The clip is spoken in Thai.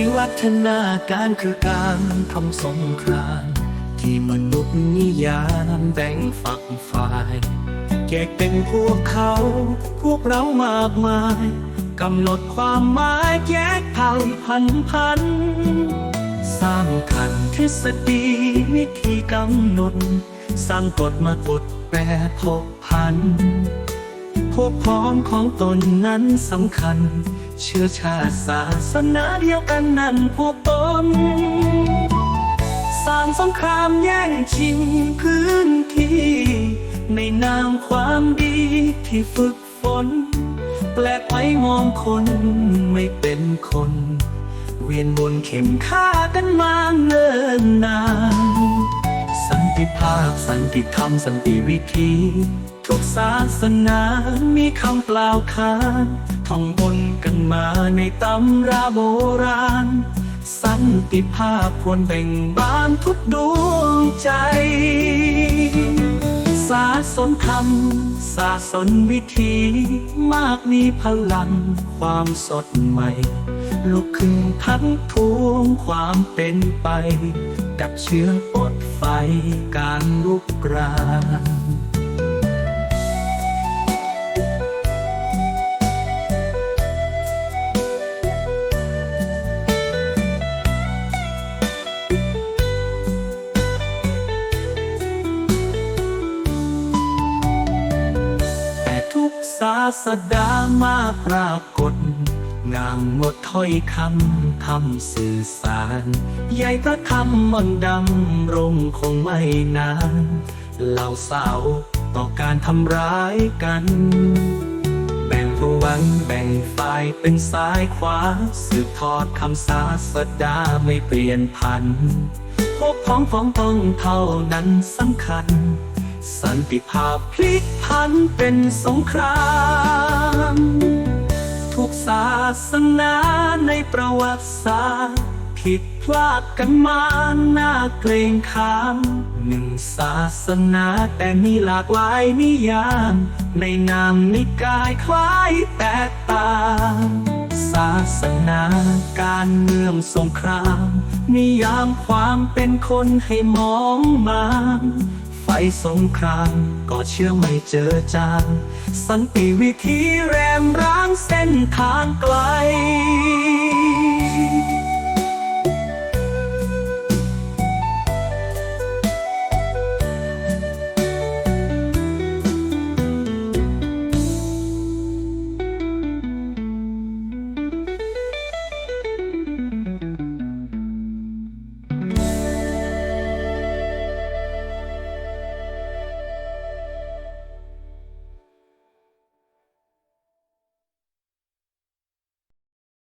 วิวัฒนาการคือการทำสงครามที่มนุษย์นิยามแบ่งฝักฝ่ายแยกเป็นพวกเขา พวกเรามากมายกำหนดความหมายแยกเผ่าพันพัน สร้างทันทฤษฎีวิธีกำหนด สร้างกฎมากฎแปรพบพัน พวกพ้องของตนนั้นสำคัญ เชื้อชาติศาสนาเดียวกันนั้นพวกตนสร้างสงครามแย่งชิงพื้นที่ ในนามความดีที่ฝึกฝน แปลกไปมองคนไม่เป็นคน เวียนวนเข็มฆ่ากันมาเนิ่นนาน สันติภาพสันติธรรมสันติวิธี ทุกศาสนามีคำกล่าวขาน ท่องบนกันมาในตำราโบราณ สันติภาพควรแบ่งบานทุกดวงใจ สาสนธรรมสาสนวิธีมากมีพลังความสดใหม่ ลุกขึ้นทักทวงความเป็นไป ดับเชื้อปดไฟการลุกราน สดามาปรากฏ งามหมดถ้อยคำคำสื่อสาร ใหญ่พระธรรมมนดำรงคงไม่นานเหล่าสาวต่อการทำร้ายกัน แบ่งพวังแบ่งฝ่ายเป็นซ้ายขวา สืบทอดคำศาสดาไม่เปลี่ยนพันพวกพ้องพ้องต้องเท่านั้นสำคัญ สันติภาพพลิกพันเป็นสงครามทุกศาสนาในประวัติศาสตร์ผิดพลาดกันมาหน้าเกรงขามหนึ่งศาสนาแต่มีหลากหลายนิยาม ในนามนิกายคล้ายแตกต่างศาสนาการเมืองสงคราม นิยามความเป็นคนให้มองมา ฟสงครามก็เชื่อไม่เจอจาง สันติวิธีแรมร้างเส้นทางไกล